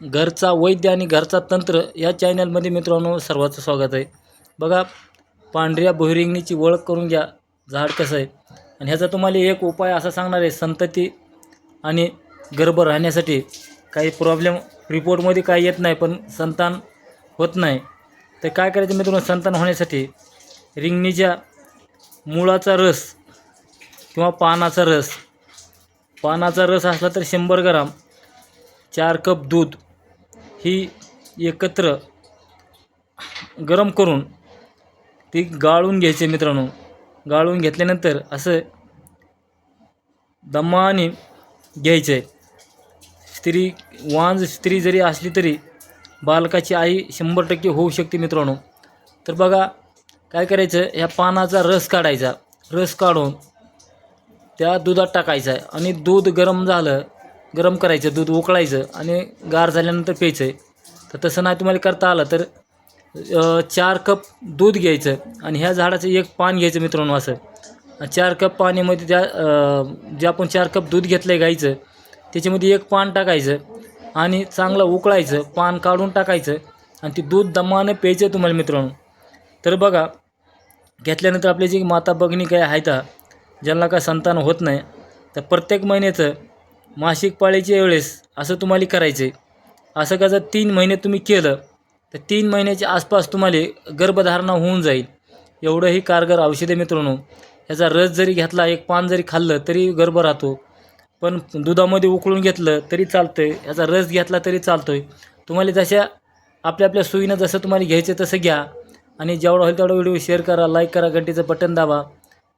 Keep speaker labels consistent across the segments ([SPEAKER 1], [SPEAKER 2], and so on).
[SPEAKER 1] घरचा वैद्य आणि घरचा तंत्र या चॅनलमध्ये मित्रांनो सर्वांचं स्वागत आहे. बघा पांढऱ्या बहिरिंगणीची ओळख करून घ्या झाड कसं आहे. आणि ह्याचा तुम्हाला एक उपाय असा सांगणार आहे संतती आणि गर्भ राहण्यासाठी काही प्रॉब्लेम रिपोर्टमध्ये काही येत नाही पण संतान होत नाही. तर काय करायचं मित्रांनो संतान होण्यासाठी रिंगणीच्या मुळाचा रस किंवा पानाचा रस पानाचा रस असला तर शंभर ग्राम चार कप दूध ही एकत्र गरम करून ती गाळून घ्यायचे मित्रांनो. गाळून घेतल्यानंतर असं दमाने घ्यायचं. आहे स्त्री वांज स्त्री जरी असली तरी बालकाची आई शंभर टक्के होऊ शकते मित्रांनो. तर बघा काय करायचं? ह्या पानाचा रस काढायचा. रस काढून त्या दुधात टाकायचा आहे आणि दूध गरम झालं गरम करायचं दूध उकळायचं आणि गार झाल्यानंतर प्यायचं. आहे तर तसं नाही तुम्हाला करता आलं तर चार कप दूध घ्यायचं आणि ह्या झाडाचं एक पान घ्यायचं मित्रांनो असं. चार कप पाण्यामध्ये त्या जे आपण चार कप दूध घेतलं आहे गाईचं त्याच्यामध्ये एक पान टाकायचं आणि चांगलं उकळायचं पान काढून टाकायचं आणि ते दूध दमानं प्यायचं तुम्हाला मित्रांनो. तर बघा घेतल्यानंतर आपली जी माता बघणी काय आहेत ज्यांना काय संतान होत नाही तर प्रत्येक महिन्याचं मासिक पाळीच्या वेळेस असं तुम्हाला करायचं. आहे असं का जर तीन महिने तुम्ही केलं तर तीन महिन्याच्या आसपास तुम्हाला गर्भधारणा होऊन जाईल. एवढंही कारगर औषध आहे मित्रांनो याचा रस जरी घेतला एक पान जरी खाल्लं तरी गर्भ राहतो. पण दुधामध्ये उकळून घेतलं तरी चालतं आहे याचा रस घेतला तरी चालतो आहे तुम्हाला जशा आपल्या आपल्या सोयीनं जसं तुम्हाला घ्यायचं तसं घ्या. आणि जेवढा होईल तेवढा व्हिडिओ शेअर करा लाईक करा घंटीचं बटन दाबा.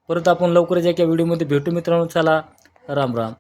[SPEAKER 1] परत आपण लवकरच एका व्हिडिओमध्ये भेटू मित्रांनो. चला राम राम.